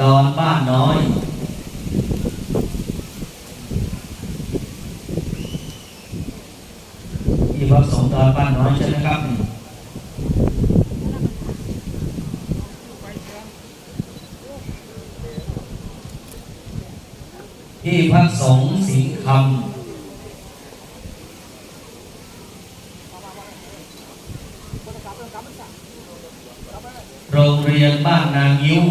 ดอนบ้านน้อยที่วัดสงฆ์ดอนบ้านน้อยใช่ไหมครับที่พักสงฆ์สิงห์คำโรงเรียนบ้านนางยิ้ว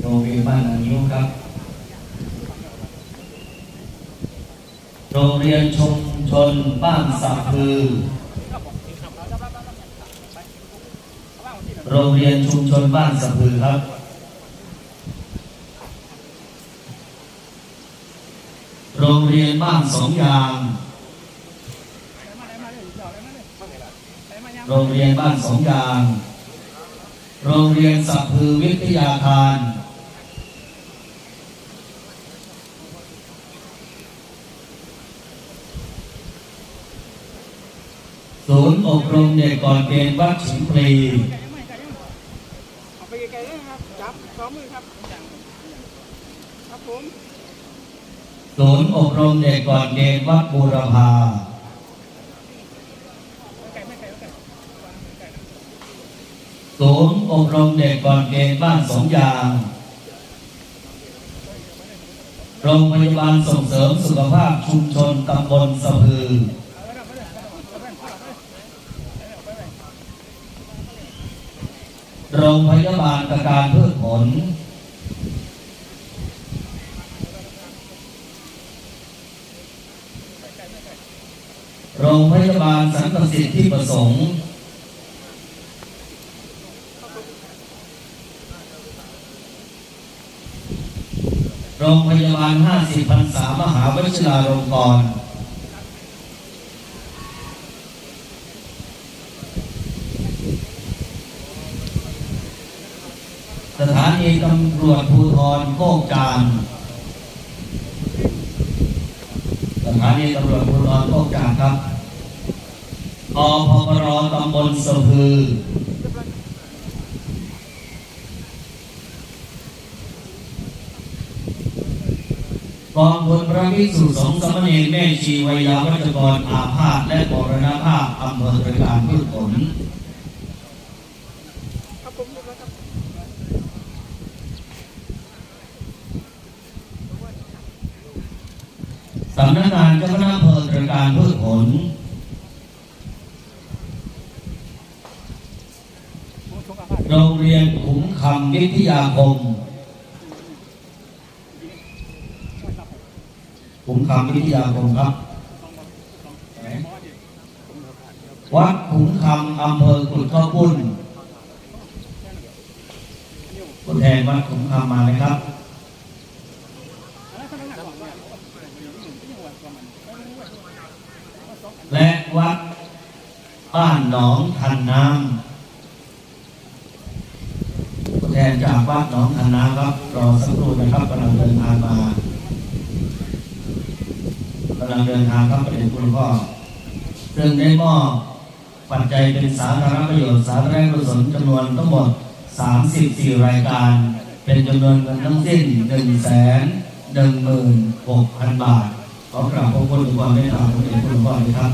โรงเรียนบ้านนางยิ้วครับ โรงเรียนชุมชนบ้านสับพือ โรงเรียนชุมชนบ้านสับพือครับโรงเรียนบ้านสองยาง โรงเรียนบ้านสองยาง โรงเรียนสัพพือวิทยาคาร ศูนย์อบรมเด็กก่อนเกณฑ์วัดฉิมพลีเอาไปไกลๆเลยนะครับจับสองมือครับครับผมศูนย์อบรมเด็กก่อนเกณฑ์วัดบูรพาไก่ไม่ไก่ไม่ไก่ศูนย์อบรมเด็กก่อนเกณฑ์บ้านสองยางโรงพยาบาลส่งเสริมสุขภาพชุมชนตำบลสะพือ โรงพยาบาลตะการเพืชผล โรงพยาบาลสันตสิทธิประสงค์ โรงพยาบาล 50พรรษามหาวชิราลงกรณ์ สถานีตำรวจภูธรโคกจานสถานีตำรวจภูธรโคกจานครับอพปรตำบลสะพือกองพลพระภิกษุสงฆ์สมณรแม่ชีวัยาวัจกรอาพาธและมรณภาพอำเภอตะการพืชผล ครับผมเรียบร้อยครับ สำนักงานเจ้าคณะอำเภอตรการพืชผลโรงเรียนขุมคำวิทยาคม ขุมคำวิทยาคมครับ วัดขุมคำอำเภอกุดข้าวปุ้นผู้แทนวัดขุมคำมาไหมครับ และวัดบ้านหนองทันน้ำแทนจากวัดหนองทันน้ำครับรอสักครู่นะครับกำลังเดินทางมากำลังเดินทางครับประเด็นคุณพ่อซึ่งได้มอบปัจจัยเป็นสาธารณประโยชน์สาธารณกุศลจำนวนทั้งหมด 34 รายการ เป็นจำนวนเงินทั้งสิ้น1แสน1 6 0 0 0 บาท ขอกราบขอบคุณความเมตตาของเด็กคุณพ่อด้วยครับ